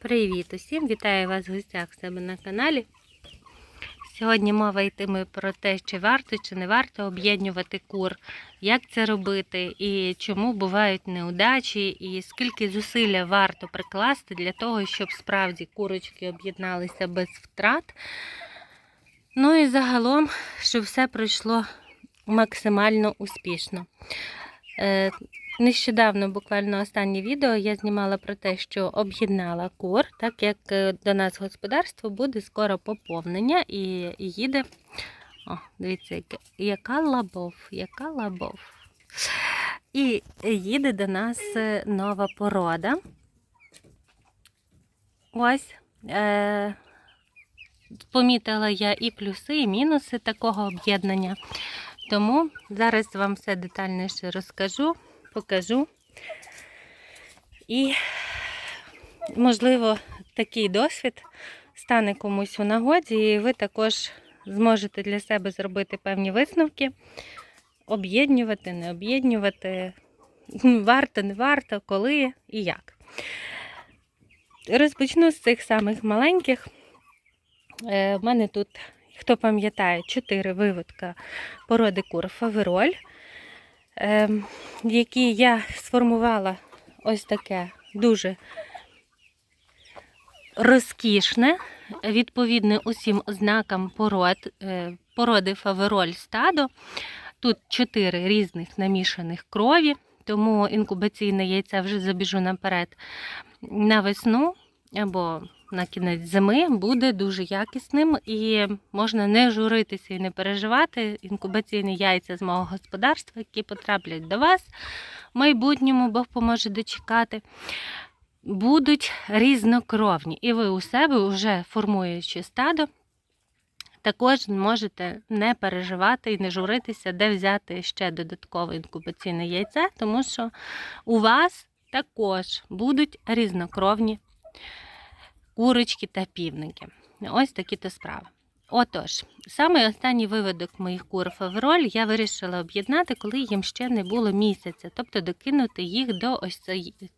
Привіт усім! Вітаю вас в гостях в себе на каналі. Сьогодні мова йтиме про те, чи варто чи не варто об'єднувати кур, як це робити і чому бувають неудачі, і скільки зусилля варто прикласти для того, щоб справді курочки об'єдналися без втрат. Ну і загалом, щоб все пройшло максимально успішно. Нещодавно, буквально останнє відео, я знімала про те, що об'єднала кур, так як е, до нас господарство буде скоро поповнення і їде. О, дивіться, яка лабов, яка лабов. І їде до нас е, нова порода. Ось. Е- помітила я і плюси, і мінуси такого об'єднання. Тому зараз вам все детальніше розкажу покажу. І, можливо, такий досвід стане комусь у нагоді, і ви також зможете для себе зробити певні висновки, об'єднувати, не об'єднувати, варто, не варто, коли і як. Розпочну з цих самих маленьких. Е, У мене тут, хто пам'ятає, 4 виводка породи кур фавероль які я сформувала ось таке дуже розкішне, відповідне усім ознакам пород, е, породи фавероль стадо. Тут чотири різних намішаних крові, тому інкубаційне яйце вже забіжу наперед на весну або на кінець зими буде дуже якісним і можна не журитися і не переживати. Інкубаційні яйця з мого господарства, які потраплять до вас в майбутньому, Бог поможе дочекати, будуть різнокровні. І ви у себе, вже формуючи стадо, також можете не переживати і не журитися, де взяти ще додаткове інкубаційне яйце, тому що у вас також будуть різнокровні курочки та півники. Ось такі то справи. Отож, саме останній виводок моїх кур фавероль я вирішила об'єднати, коли їм ще не було місяця, тобто докинути їх до ось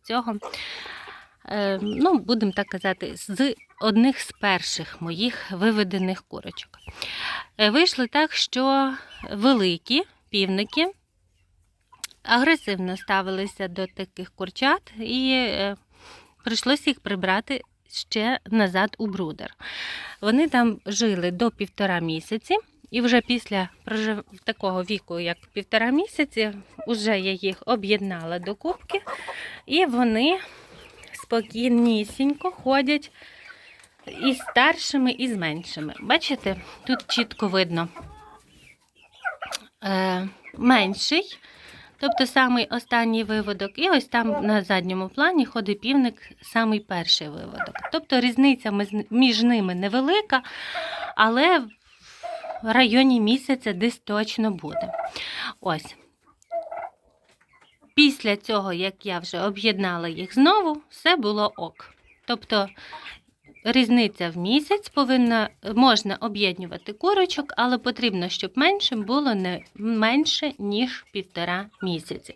цього, е, ну, будемо так казати, з одних з перших моїх виведених курочок. Е, Вийшло так, що великі півники агресивно ставилися до таких курчат, і е, прийшлося їх прибрати ще назад у брудер. Вони там жили до півтора місяці, і вже після такого віку, як півтора місяці, вже я їх об'єднала до кубки, і вони спокійнісінько ходять і старшими, і з меншими. Бачите, тут чітко видно е, менший. Тобто самий останній виводок, і ось там на задньому плані ходить півник, самий перший виводок. Тобто різниця між- ними невелика, але в районі місяця десь точно буде. Ось. Після цього, як я вже об'єднала їх знову, все було ок. Тобто різниця в місяць повинна можна об'єднувати курочок, але потрібно, щоб меншим було не менше, ніж півтора місяці.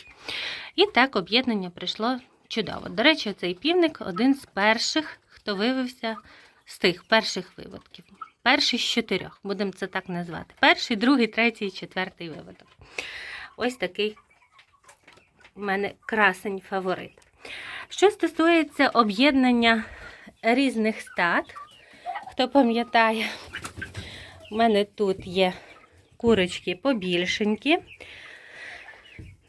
І так об'єднання прийшло чудово. До речі, цей півник один з перших, хто вивився з тих перших виводків. Перший з чотирьох, будемо це так назвати. Перший, другий, третій, четвертий виводок. Ось такий у мене красень фаворит. Що стосується об'єднання різних стад. Хто пам'ятає, у мене тут є курочки побільшенькі.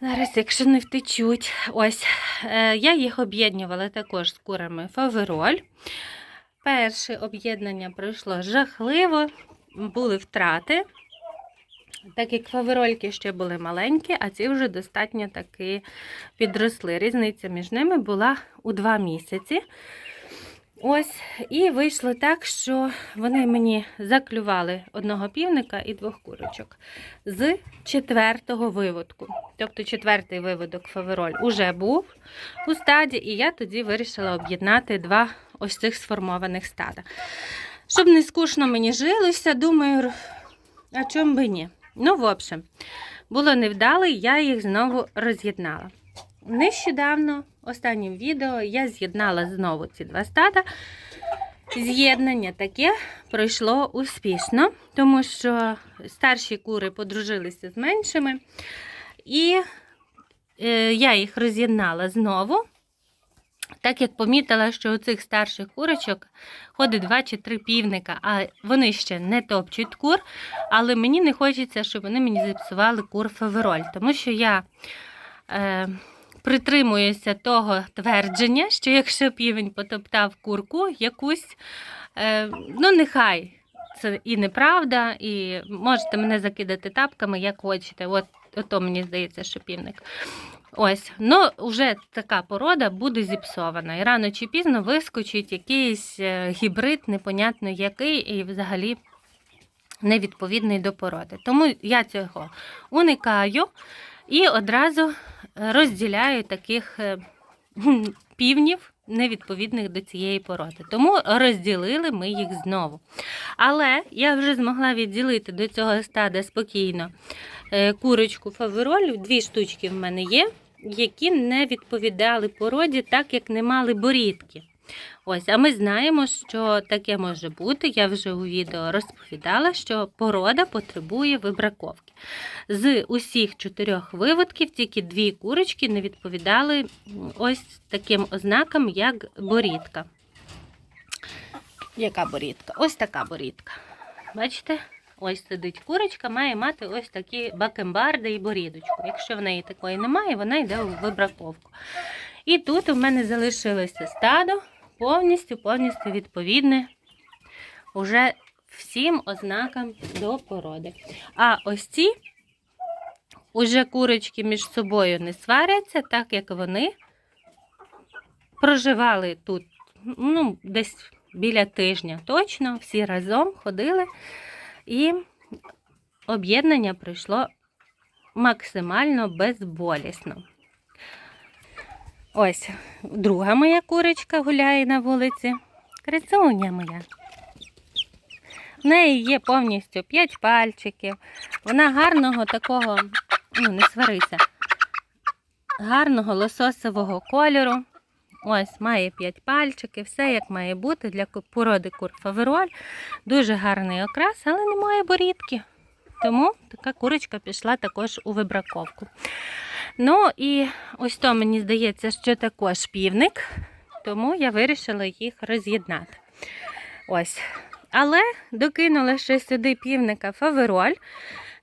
Зараз, якщо не втечуть, ось е, я їх об'єднувала також з курами фавероль. Перше об'єднання пройшло жахливо, були втрати. Так як фаверольки ще були маленькі, а ці вже достатньо таки підросли. Різниця між ними була у два місяці. Ось, і вийшло так, що вони мені заклювали одного півника і двох курочок з четвертого виводку. Тобто четвертий виводок фавероль уже був у стаді, і я тоді вирішила об'єднати два ось цих сформованих стада. Щоб не скучно мені жилося, думаю, а чому би ні? Ну, в общем, було невдало, я їх знову роз'єднала. Нещодавно, останнім відео, я з'єднала знову ці два стада. З'єднання таке пройшло успішно, тому що старші кури подружилися з меншими, і е, я їх роз'єднала знову. Так як помітила, що у цих старших курочок ходить два чи три півника, а вони ще не топчуть кур, але мені не хочеться, щоб вони мені зіпсували кур фавероль, тому що я е, притримуюся того твердження, що якщо півень потоптав курку, якусь, е, ну нехай це і неправда, і можете мене закидати тапками, як хочете. От, ото мені здається, що півник. Ось, ну вже така порода буде зіпсована. І рано чи пізно вискочить якийсь е, гібрид, непонятно який, і взагалі невідповідний до породи. Тому я цього уникаю і одразу розділяю таких е, півнів, невідповідних до цієї породи. Тому розділили ми їх знову. Але я вже змогла відділити до цього стада спокійно е, курочку фаверолів. Дві штучки в мене є, які не відповідали породі, так як не мали борідки. Ось, а ми знаємо, що таке може бути. Я вже у відео розповідала, що порода потребує вибраковки. З усіх чотирьох виводків тільки дві курочки не відповідали ось таким ознакам, як борідка. Яка борідка? Ось така борідка. Бачите? Ось сидить курочка, має мати ось такі бакенбарди і борідочку. Якщо в неї такої немає, вона йде у вибраковку. І тут у мене залишилося стадо повністю, повністю відповідне уже всім ознакам до породи. А ось ці уже курочки між собою не сваряться, так як вони проживали тут ну, десь біля тижня точно, всі разом ходили. І об'єднання пройшло максимально безболісно. Ось друга моя курочка гуляє на вулиці. Крицуня моя. В неї є повністю 5 пальчиків. Вона гарного такого, ну, не сварися, гарного лососового кольору. Ось, має 5 пальчиків, все як має бути для породи кур фавероль. Дуже гарний окрас, але немає борідки. Тому така курочка пішла також у вибраковку. Ну і ось то мені здається, що також півник, тому я вирішила їх роз'єднати. Ось. Але докинула ще сюди півника фавероль.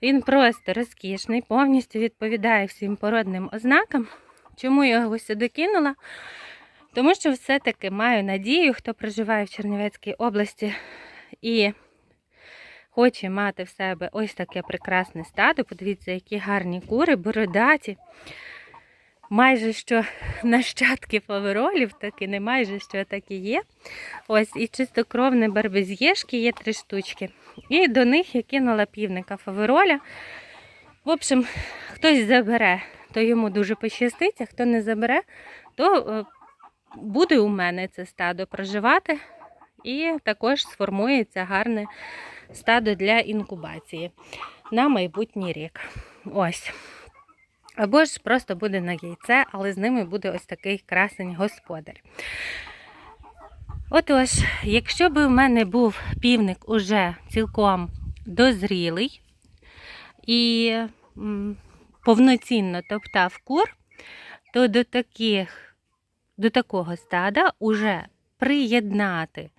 Він просто розкішний, повністю відповідає всім породним ознакам. Чому я його сюди кинула? Тому що все-таки маю надію, хто проживає в Чернівецькій області і хоче мати в себе ось таке прекрасне стадо. Подивіться, які гарні кури, бородаті. Майже що нащадки фаверолів, так і не майже що так і є. Ось і чистокровне барбезєшки є три штучки. І до них я кинула півника фавероля. В общем, хтось забере, то йому дуже пощастить, а хто не забере, то е, буде у мене це стадо проживати. І також сформується гарне стадо для інкубації на майбутній рік. Ось. Або ж просто буде на яйце, але з ними буде ось такий красень господар. Отож, якщо б в мене був півник уже цілком дозрілий і повноцінно топтав кур, то до таких, до такого стада уже приєднати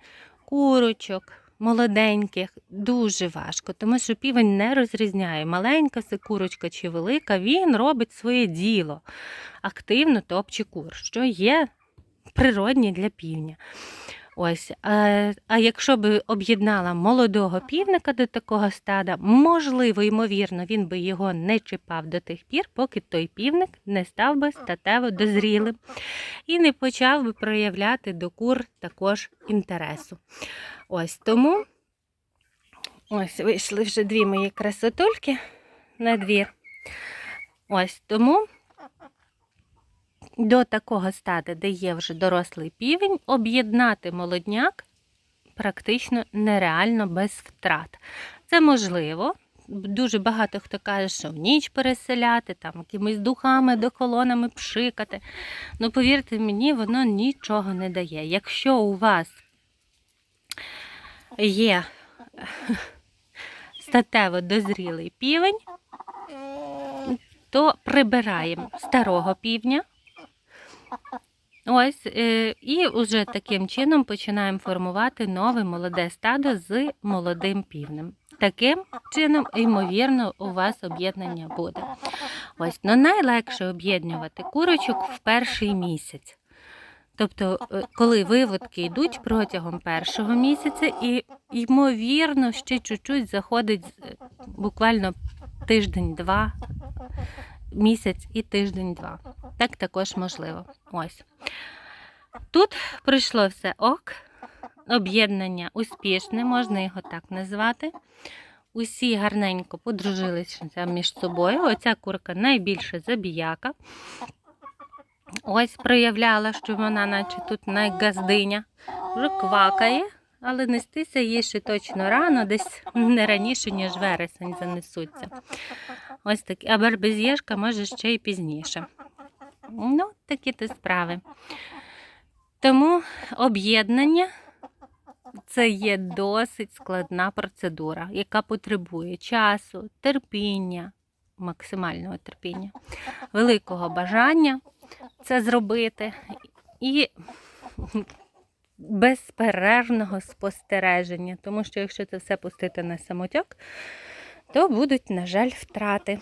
курочок молоденьких дуже важко, тому що півень не розрізняє, маленька це курочка чи велика, він робить своє діло, активно топче кур, що є природні для півня. Ось, а, а якщо б об'єднала молодого півника до такого стада, можливо, ймовірно, він би його не чіпав до тих пір, поки той півник не став би статево дозрілим і не почав би проявляти до кур також інтересу. Ось тому ось вийшли вже дві мої красотульки на двір. Ось тому до такого стада, де є вже дорослий півень, об'єднати молодняк практично нереально без втрат. Це можливо, дуже багато хто каже, що в ніч переселяти, там якимись духами, дохолонами пшикати. Ну, повірте мені, воно нічого не дає. Якщо у вас є статево дозрілий півень, то прибираємо старого півня. Ось, е, і вже таким чином починаємо формувати нове молоде стадо з молодим півнем. Таким чином, ймовірно, у вас об'єднання буде. Ось, ну найлегше об'єднувати курочок в перший місяць. Тобто, е, коли виводки йдуть протягом першого місяця, і, ймовірно, ще чуть-чуть заходить е, буквально тиждень-два, місяць і тиждень-два. Так також можливо. Ось. Тут пройшло все ок. Об'єднання успішне, можна його так назвати. Усі гарненько подружилися між собою. Оця курка найбільша забіяка. Ось проявляла, що вона, наче тут найгаздиня, вже квакає, але нестися їй ще точно рано, десь не раніше, ніж вересень занесуться. Ось такі, а барбезєшка може ще й пізніше. Ну, такі то справи. Тому об'єднання це є досить складна процедура, яка потребує часу, терпіння, максимального терпіння, великого бажання це зробити і безперервного спостереження. Тому що якщо це все пустити на самотьок, то будуть, на жаль, втрати.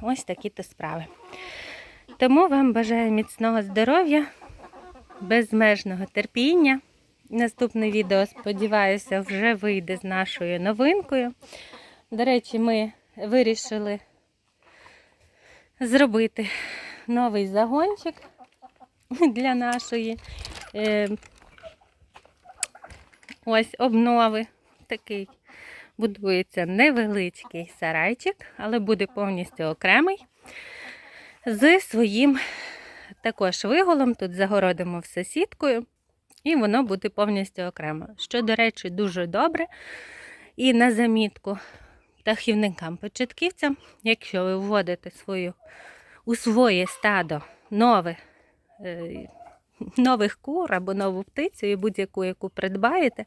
Ось такі то справи. Тому вам бажаю міцного здоров'я, безмежного терпіння. Наступне відео, сподіваюся, вже вийде з нашою новинкою. До речі, ми вирішили зробити новий загончик для нашої е, ось обнови. Такий будується невеличкий сарайчик, але буде повністю окремий. З своїм також виголом. Тут загородимо все сіткою, і воно буде повністю окремо. Що, до речі, дуже добре. І на замітку птахівникам-початківцям, якщо ви вводите свою, у своє стадо нове, е, нових кур або нову птицю, і будь-яку, яку придбаєте,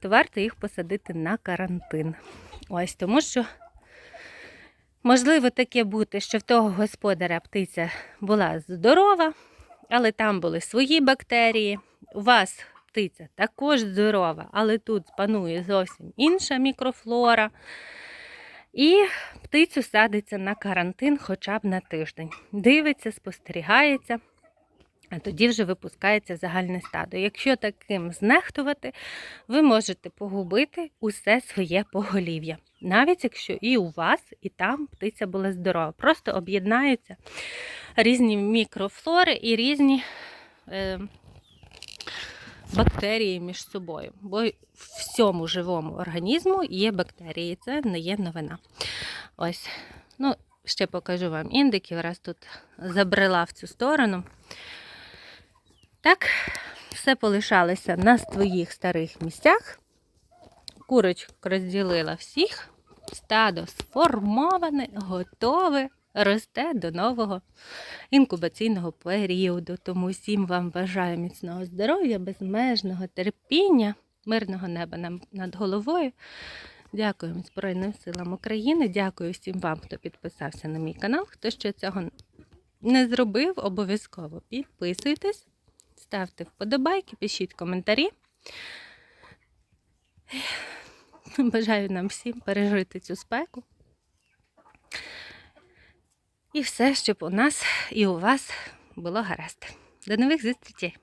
то варто їх посадити на карантин. Ось тому що. Можливо, таке бути, що в того господаря птиця була здорова, але там були свої бактерії. У вас птиця також здорова, але тут панує зовсім інша мікрофлора. І птицю садиться на карантин хоча б на тиждень. Дивиться, спостерігається, тоді вже випускається загальне стадо. Якщо таким знехтувати, ви можете погубити усе своє поголів'я. Навіть якщо і у вас, і там птиця була здорова. Просто об'єднаються різні мікрофлори і різні е, бактерії між собою. Бо в всьому живому організму є бактерії, це не є новина. Ось, ну, ще покажу вам індиків, раз тут забрела в цю сторону. Так, все полишалося на своїх старих місцях. Курочку розділила всіх. Стадо сформоване, готове, росте до нового інкубаційного періоду. Тому всім вам бажаю міцного здоров'я, безмежного терпіння, мирного неба нам над головою. Дякую Збройним силам України. Дякую всім вам, хто підписався на мій канал. Хто ще цього не зробив, обов'язково підписуйтесь, ставте вподобайки, пишіть коментарі. Бажаю нам всім пережити цю спеку. І все, щоб у нас і у вас було гаразд. До нових зустрічей!